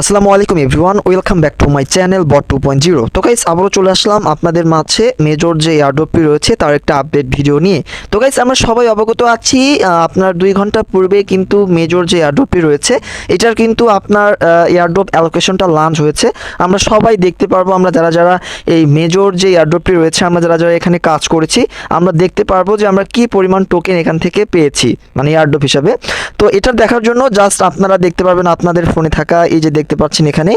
আসসালামু আলাইকুম everyone, welcome back to my channel bot two point zero. তো guys আবারও চলে আসলাম আপনাদের মাঝে, মেজর যে এয়ারড্রপটি রয়েছে, তার একটা আপডেট ভিডিও নিয়ে। তো গাইস আমরা সবাই অবগত আছি আপনার দুই ঘণ্টা পূর্বে কিন্তু মেজর যে এয়ারড্রপটি রয়েছে, এটার কিন্তু আপনার এয়ারড্রপ অ্যালোকেশনটা লঞ্চ হয়েছে। আমরা সবাই দেখতে পারব, আমরা যারা যারা এই মেজর যে এয়ারড্রপটি রয়েছে, আমরা যারা যারা এখানে কাজ করেছি, আমরা দেখতে পারব যে আমরা কি পরিমাণ টোকেন এখান থেকে পেয়েছি মানে এয়ারড্রপ হিসাবে। তো এটা দেখার জন্য জাস্ট আপনারা দেখতে পারবেন, আপনাদের ফোনে থাকা এই যে দেখতে পাচ্ছেন এখানে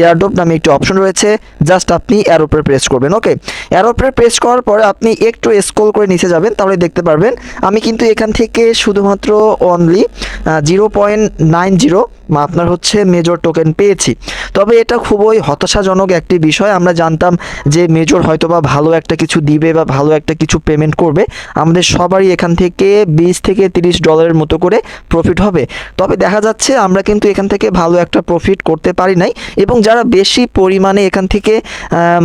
এয়ারড্রপ নামে একটি অপশন রয়েছে জাস্ট আপনি অ্যারোপে প্রেস করবেন ওকে অ্যারোপে প্রেস করার পরে আপনি একটু স্ক্রল করে নিচে যাবেন, তাহলে দেখতে পারবেন, আমি কিন্তু এখান থেকে শুধুমাত্র only zero point nine zero আপনার হচ্ছে মেজর টোকেন পেয়েছি। তবে এটা খুবই হতাশাজনক একটি বিষয়, আমরা জানতাম যে মেজর হয়তো বা ভালো একটা কিছু দিবে বা ভালো একটা কিছু পেমেন্ট করবে, আমাদের সবারই এখান থেকে বিশ থেকে তিরিশ ডলারের মতো করে প্রফিট হবে। তবে দেখা যাচ্ছে আমরা কিন্তু এখান থেকে ভালো একটা প্রফিট করতে পারি নাই এবং যারা বেশি পরিমাণে এখান থেকে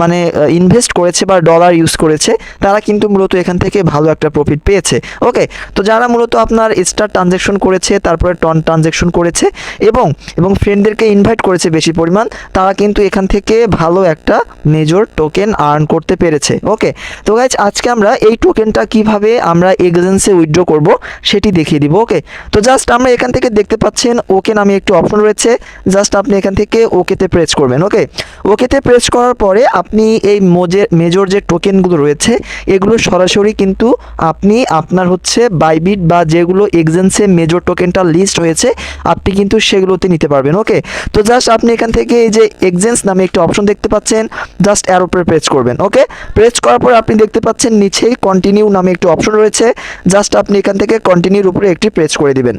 মানে ইনভেস্ট করেছে বা ডলার ইউজ করেছে, তারা কিন্তু মূলত এখান থেকে ভালো একটা প্রফিট পেয়েছে। ওকে তো যারা মূলত আপনার স্টার ট্রানজ্যাকশন করেছে, তারপরে টন ট্রানজ্যাকশন করেছে এবং এবং ফ্রেন্ডদেরকে ইনভাইট করেছে বেশি পরিমাণ, তারা কিন্তু এখান থেকে ভালো একটা মেজর টোকেন আর্ন করতে পেরেছে। ওকে তো গাইজ আজকে আমরা এই টোকেনটা কীভাবে আমরা এক্সেন্সে উইথড্র করব, সেটি দেখিয়ে দিব। ওকে তো জাস্ট আমরা এখান থেকে দেখতে পাচ্ছেন ওকে নামে একটি অপশন রয়েছে। জাস্ট আপনি এখান থেকে ওকেতে প্রেস করবেন ওকে ওকেতে প্রেস করার পরে আপনি এই মোজে মেজর যে টোকেনগুলো রয়েছে, এগুলো সরাসরি কিন্তু আপনি আপনার হচ্ছে বাইবিট বা যেগুলো এক্সেন্সে মেজর টোকেনটা লিস্ট হয়েছে, আপনি কিন্তু সেগুলোতে নিতে পারবেন ওকে তো জাস্ট আপনি এখান থেকে এই যে এক্সেন্স নামে একটা অপশন দেখতে পাচ্ছেন জাস্ট অ্যারোপে প্রেস করবেন ওকে প্রেস করার পর আপনি দেখতে পাচ্ছেন নিচেই কন্টিনিউ নামে একটি অপশন রয়েছে জাস্ট আপনি এখান থেকে কন্টিনিউর উপরে একটি প্রেস করে দিবেন।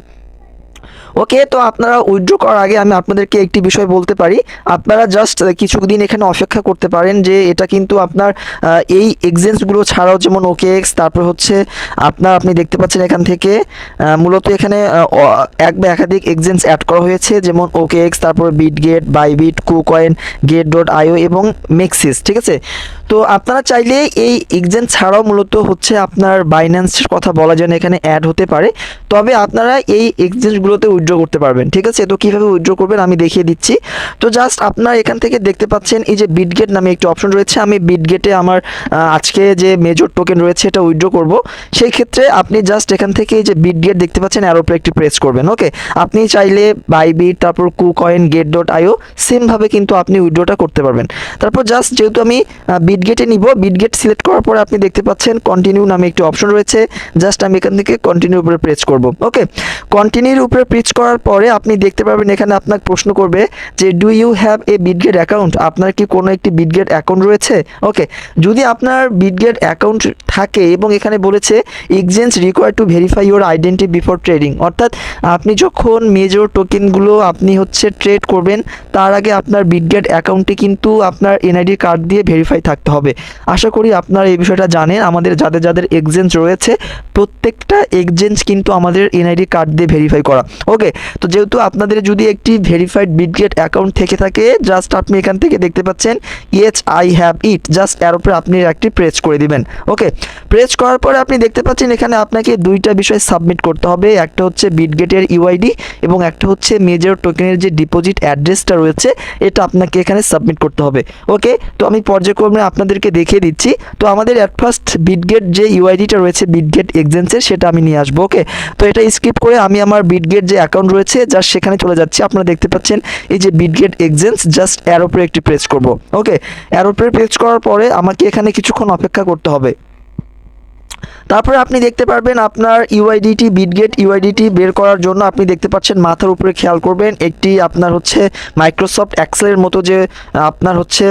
ওকে তো আপনারা উইথড্র করার আগে আমি আপনাদেরকে একটি বিষয় বলতে পারি। আপনারা জাস্ট কিছুদিন এখানে অপেক্ষা করতে পারেন যে এটা কিন্তু আপনার এই এক্সচেঞ্জগুলো ছাড়াও যেমন ওকে এক্স তারপর হচ্ছে আপনার, আপনি দেখতে পাচ্ছেন এখান থেকে মূলত এখানে এক বা একাধিক এক্সচেঞ্জ অ্যাড করা হয়েছে, যেমন ওকে এক্স তারপর Bit Bitget Bybit KuCoin Gate dot IO এবং মেক্সিস ঠিক আছে? তো আপনারা চাইলে এই এক্সচেঞ্জ ছাড়াও মূলত হচ্ছে আপনার বাইন্যান্সের কথা বলা যায় এখানে অ্যাড হতে পারে। তবে আপনারা এই এক্সচেঞ্জগুলোতে উইথড্র করতে পারবেন, ঠিক আছে? তো কীভাবে উইথড্র করবেন আমি দেখিয়ে দিচ্ছি। তো জাস্ট আপনার এখান থেকে দেখতে পাচ্ছেন এই যে বিটগেট নামে একটি অপশন রয়েছে। আমি বিটগেটে আমার আজকে যে মেজর টোকেন রয়েছে এটা উইথড্র করব। সেই ক্ষেত্রে আপনি জাস্ট এখান থেকে এই যে বিটগেট দেখতে পাচ্ছেন অ্যারোপে একটি প্রেস করবেন ওকে আপনি চাইলে বাইবিট তারপর কু কয়েন গেট ডট আইও সেমভাবে কিন্তু আপনি উইথড্রটা করতে পারবেন। তারপর জাস্ট যেহেতু আমি বিটগেটে নিব বিটগেট সিলেক্ট করার পরে আপনি দেখতে পাচ্ছেন কন্টিনিউ নামে একটি অপশন রয়েছে। জাস্ট আমি এখান থেকে কন্টিনিউ উপরে প্রেস করব ওকে কন্টিনিউর উপরে প্রেস করার পরে আপনি দেখতে পারবেন এখানে আপনাকে প্রশ্ন করবে যে do you have a Bitget account আপনার কি কোনো একটি বিটগেট অ্যাকাউন্ট রয়েছে? ওকে যদি আপনার বিটগেট অ্যাকাউন্ট থাকে এবং এখানে বলেছে exchange require to verify your identity before trading অর্থাৎ আপনি যখন মেজর টোকেনগুলো আপনি হচ্ছে ট্রেড করবেন, তার আগে আপনার বিটগেট অ্যাকাউন্টে কিন্তু আপনার এনআইডি কার্ড দিয়ে ভেরিফাই থাকতে হবে। আশা করি আপনারা এই বিষয়টা জানেন। আমাদের যাদের যাদের এক্সচেঞ্জ রয়েছে, প্রত্যেকটা এক্সচেঞ্জ কিন্তু আমাদের এনআইডি কার্ড দিয়ে ভেরিফাই করা। ওকে তো যেহেতু আপনাদের যদি একটি ভেরিফাইড বিটগেট অ্যাকাউন্ট থেকে থাকে জাস্ট আপনি এখান থেকে দেখতে পাচ্ছেন yes I have it just এর উপরে আপনি একটি প্রেস করে দিবেন। ওকে প্রেস করার পরে আপনি দেখতে পাচ্ছেন এখানে আপনাকে দুইটা বিষয় সাবমিট করতে হবে। একটা হচ্ছে বিটগেটের ইউআইডি এবং একটা হচ্ছে মেজর টোকেনের যে ডিপোজিট অ্যাড্রেসটা রয়েছে, এটা আপনাকে এখানে সাবমিট করতে হবে। ওকে তো আমি পর্যায়ক্রমে আপনাদেরকে দেখিয়ে দিচ্ছি। তো আমাদের অ্যাট ফার্স্ট বিটগেট যে ইউআইডিটা রয়েছে বিটগেট এক্সেন্সের সেটা আমি নিয়ে আসব। ওকে তো এটা স্কিপ করে আমি আমার বিটগেট যে অ্যাকাউন্ট রয়েছে জাস্ট সেখানে চলে যাচ্ছি। আপনারা দেখতে পাচ্ছেন, এই যে বিটগেট এক্সেন্স জাস্ট অ্যারোপ্রে একটি প্রেস করব। ওকে অ্যারোপ্রে প্রেস করার পরে আমাকে এখানে কিছুক্ষণ অপেক্ষা করতে হবে। তারপরে আপনি দেখতে পারবেন আপনার ইউআইডিটি, বিটগেট ইউআইডিটি বের করার জন্য আপনি দেখতে পাচ্ছেন মাথার উপরে খেয়াল করবেন, একটি আপনার হচ্ছে মাইক্রোসফট এক্সেলের মতো যে, আপনার হচ্ছে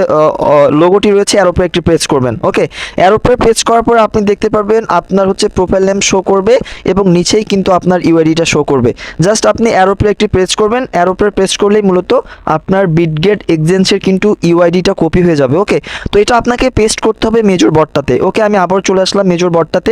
লোগোটি রয়েছে, এর উপরে একটি প্রেস করবেন ওকে এর উপরে প্রেস করার পরে আপনি দেখতে পারবেন আপনার হচ্ছে প্রোফাইল নেম শো করবে এবং নিচেই কিন্তু আপনার ইউআইডিটা শো করবে। জাস্ট আপনি এর উপরে একটি প্রেস করবেন, এর উপরে প্রেস করলেই মূলত আপনার বিটগেট এক্সচেঞ্জের কিন্তু ইউআইডিটা কপি হয়ে যাবে ওকে তো এটা আপনাকে পেস্ট করতে হবে মেজর বটটাতে ওকে আমি আবার চলে আসলাম মেজর বটটাতে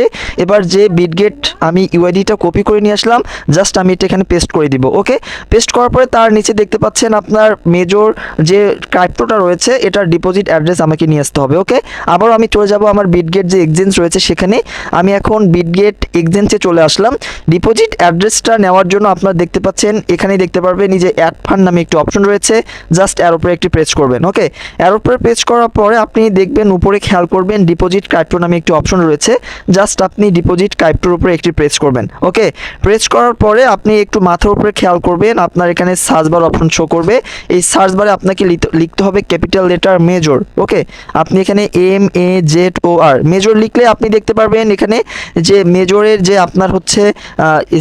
এবার যে বিটগেট আমি ইউআইডিটা কপি করে নিয়ে আসলাম জাস্ট আমি এটা এখানে পেস্ট করে দিব ওকে পেস্ট করার পরে তার নিচে দেখতে পাচ্ছেন আপনার মেজর যে ক্রাইপ্টোটা রয়েছে, এটার ডিপোজিট অ্যাড্রেস আমাকে নিয়ে আসতে হবে ওকে আবারও আমি চলে যাব আমার বিটগেট যে এক্সচেঞ্জ রয়েছে সেখানে। আমি এখন বিটগেট এক্সচেঞ্জে চলে আসলাম। ডিপোজিট অ্যাড্রেসটা নেওয়ার জন্য আপনারা দেখতে পাচ্ছেন, এখানেই দেখতে পারবেন যে অ্যাড ফান্ড নামে একটি অপশন রয়েছে জাস্ট এর উপরে একটি প্রেস করবেন ওকে এর উপরে প্রেস করার পরে আপনি দেখবেন, উপরে খেয়াল করবেন ডিপোজিট ক্রাইপ্টো নামে একটি অপশন রয়েছে জাস্ট আপনি ডিপোজিট ক্রাইপ্টোর উপরে একটি প্রেস করবেন ওকে প্রেস করার পরে আপনি একটু মাথার উপরে খেয়াল করবেন, আপনার এখানে সার্চ বার অপশন শো করবে। এই সার্চ বারে আপনাকে লিখতে- হবে ক্যাপিটাল লেটার মেজর ওকে আপনি এখানে M A Z O R Major লিখলে আপনি দেখতে পারবেন এখানে যে মেজরের যে আপনার হচ্ছে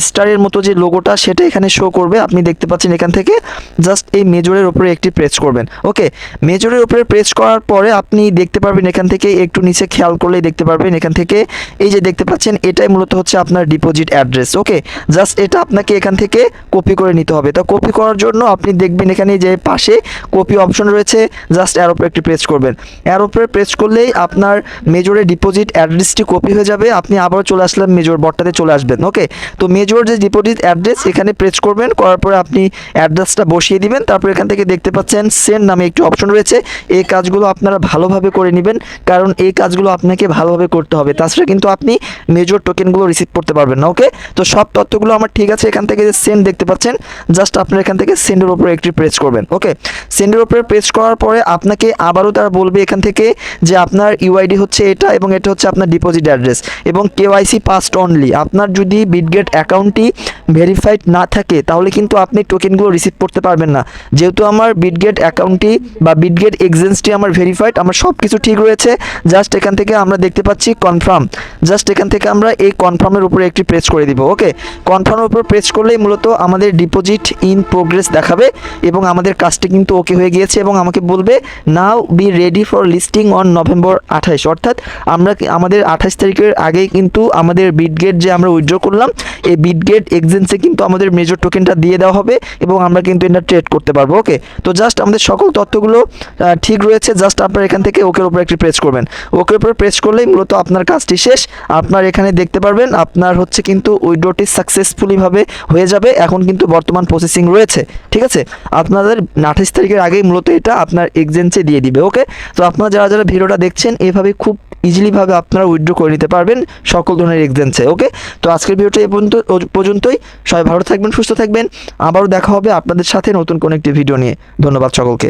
স্টারের মতো যে লোগোটা সেটা এখানে শো করবে। আপনি দেখতে পাচ্ছেন এখান থেকে জাস্ট এই মেজরের উপরে একটি প্রেস করবেন ওকে মেজরের উপরে প্রেস করার পরে আপনি দেখতে পারবেন এখান থেকে একটু নিচে খেয়াল করলেই দেখতে পারবেন এখান থেকে এই যে দেখতে পাচ্ছেন, এটাই মূলত হচ্ছে আপনার ডিপোজিট অ্যাড্রেস ওকে জাস্ট এটা আপনাকে এখান থেকে কপি করে নিতে হবে। তো কপি করার জন্য আপনি দেখবেন এখানে যে পাশে কপি অপশন রয়েছে জাস্ট এর উপরে একটি প্রেস করবেন। এর উপরে প্রেস করলেই আপনার মেজরের ডিপোজিট অ্যাড্রেসটি কপি হয়ে যাবে। আপনি আবার চলে আসলাম মেজর বটটাতে চলে আসবেন ওকে তো মেজর যে ডিপোজিট অ্যাড্রেস এখানে প্রেস করবেন, করার পরে আপনি অ্যাড্রেসটা বসিয়ে দিবেন। তারপর এখান থেকে দেখতে পাচ্ছেন সেন্ড নামে একটি অপশন রয়েছে। এই কাজগুলো আপনারা ভালোভাবে করে নেবেন, কারণ এই কাজগুলো আপনাকে ভালোভাবে করতে হবে। তাছাড়া কিন্তু আপনি মেজর টোকেনগুলো রিসিভ করতে পারবেন না ওকে তো সব তথ্যগুলো আমার ঠিক আছে, এখান থেকে যে সেন্ড দেখতে পাচ্ছেন জাস্ট আপনার এখান থেকে সেন্ডের উপরে একটি প্রেস করবেন ওকে সেন্ডের উপরে প্রেস করার পরে আপনাকে আবারও তারা বলবে এখান থেকে যে আপনার ইউআইডি হচ্ছে এটা এবং এটা হচ্ছে আপনার ডিপোজিট অ্যাড্রেস এবং কেওয়াইসি পাস্ট অনলি আপনার যদি বিটগেট অ্যাকাউন্টটি ভেরিফাইড না থাকে, তাহলে কিন্তু আপনি টোকেনগুলো রিসিভ করতে পারবেন না। যেহেতু আমার বিটগেট অ্যাকাউন্টটি বা বিটগেট এক্সচেঞ্জটি আমার ভেরিফাইড আমার সব কিছু ঠিক রয়েছে। জাস্ট এখান থেকে আমরা দেখতে পাচ্ছি কনফার্ম জাস্ট এখান থেকে আমরা এই কনফার্মের উপরে একটি প্রেস করে দিব ওকে কনফার্মের উপর প্রেস করলেই মূলত আমাদের ডিপোজিট ইন প্রোগ্রেস দেখাবে এবং আমাদের কাজটি কিন্তু ওকে হয়ে গিয়েছে এবং আমাকে বলবে now be ready for listing on November আঠাইশ। অর্থাৎ আমরা আমাদের আঠাশ তারিখের আগেই কিন্তু আমাদের বিটগেট যে আমরা উইথড্র করলাম, এই বিটগেট এক্সচেঞ্জে কিন্তু আমাদের মেজর টোকেনটা দিয়ে দেওয়া হবে এবং আমরা কিন্তু এটা ট্রেড করতে পারব ওকে তো জাস্ট আমাদের সকল তথ্যগুলো ঠিক রয়েছে জাস্ট আপনার এখান থেকে ওকের উপর একটি প্রেস করবেন। ওকের উপর প্রেস করলেই মূলত আপনার কাজটি শেষ। আপনার এখানে দেখতে পারবেন, আপনার হচ্ছে কিন্তু উইড্রোটি সাকসেসফুলিভাবে হয়ে যাবে। এখন কিন্তু বর্তমান প্রসেসিং রয়েছে, ঠিক আছে? আপনাদের আঠাশ তারিখের আগেই মূলত এটা আপনার এক্সচেঞ্জে দিয়ে দিবে ওকে তো আপনারা যারা যারা ভিডিওটা দেখছেন, এভাবে খুব ইজিলিভাবে আপনারা উইথড্র করে নিতে পারবেন সকল ধরনের এক্সচেঞ্জে ওকে তো আজকের ভিডিওটা এই পর্যন্ত পর্যন্তই। সবাই ভালো থাকবেন, সুস্থ থাকবেন। আবারও দেখা হবে আপনাদের সাথে নতুন কোনো একটি ভিডিও নিয়ে। ধন্যবাদ সকলকে।